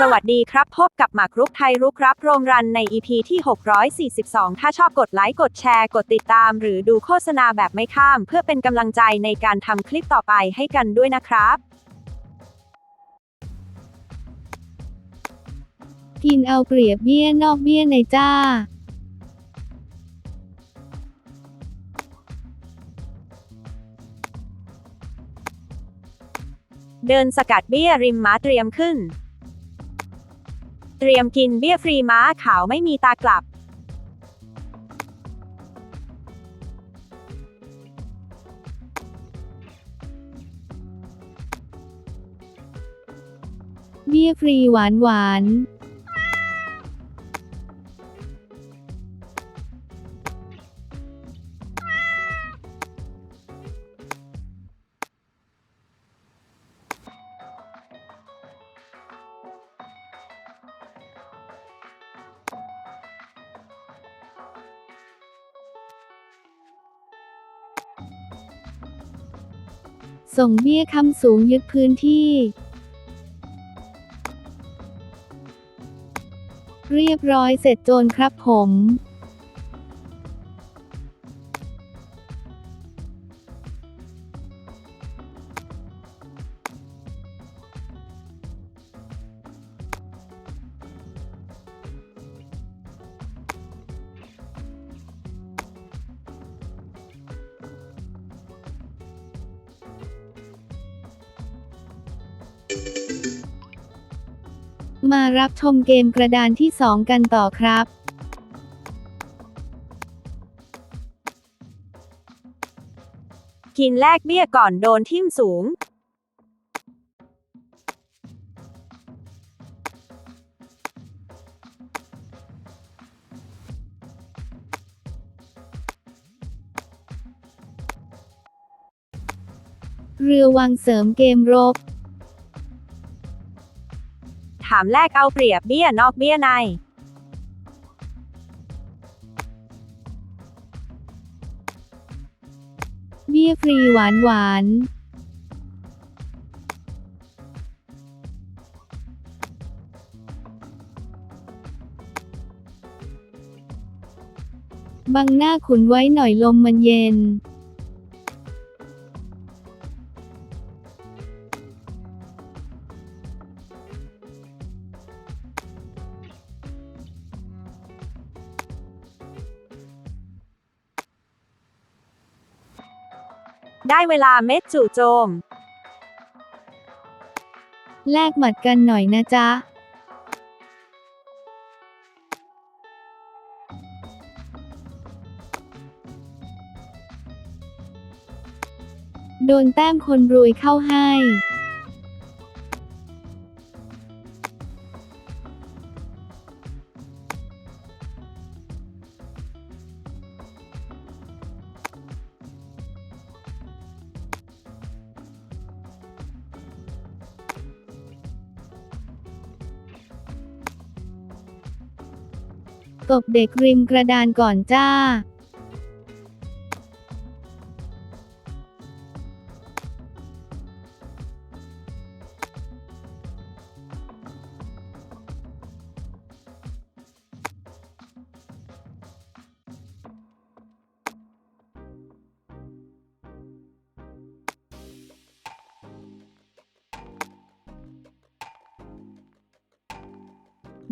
สวัสดีครับ พบกับหมากรุกไทยรุกรับโรงรันใน EP ที่ 642 ถ้าชอบกดไลค์ กดแชร์ กดติดตาม หรือดูโฆษณาแบบไม่ข้าม เพื่อเป็นกำลังใจในการทำคลิปต่อไปให้กันด้วยนะครับ กินเอาเปรียบเบี้ยนอกเบี้ยในจ้า เดินสกัดเบี้ยริมม้าเตรียมขึ้น เตรียมกินเบี้ยฟรีม้าขาวไม่มีตากลับ เบี้ยฟรีหวานหวาน ส่งเบี้ยคำสูงยึดพื้นที่ เรียบร้อยเสร็จโจรครับผม มารับชมเกมกระดานที่ 2 กันต่อครับ กินแลกเบี้ยก่อนโดนทิ่มสูง เรือวังเสริมเกมรบ ถามแลกเอาเปรียบเบี้ยนอกเบี้ยใน เบี้ยฟรีหวานหวานบังหน้าขุนไว้หน่อยลมมันเย็น ได้เวลาเม็ดจู่โจม แลกหมัดกันหน่อยนะจ๊ะ โดนแต้มคนรวยเข้าให้ ตบเด็กริมกระดานก่อนจ้า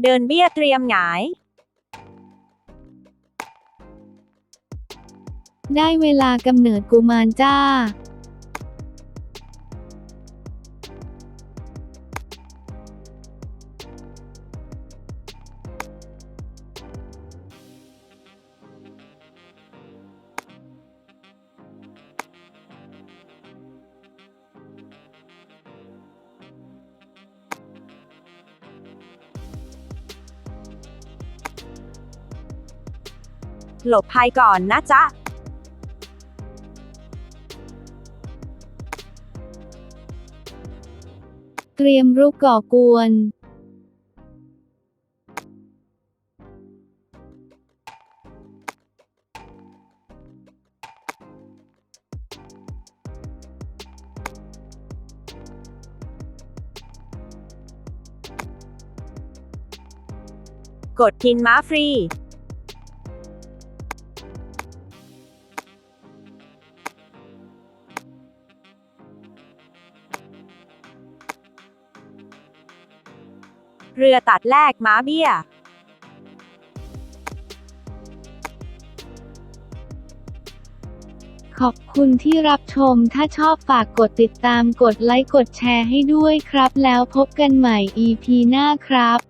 เดินเบี้ยเตรียมหงาย ได้เวลากำเนิดกุมารจ้าหลบภัยก่อนนะจ๊ะ เตรียมรุกก่อกวนกดกินม้าฟรี เรือตัดแลกม้าเบี้ย ขอบคุณที่รับชม ถ้าชอบฝากกดติดตาม กดไลค์ กดแชร์ให้ด้วยครับ แล้วพบกันใหม่ EP หน้าครับ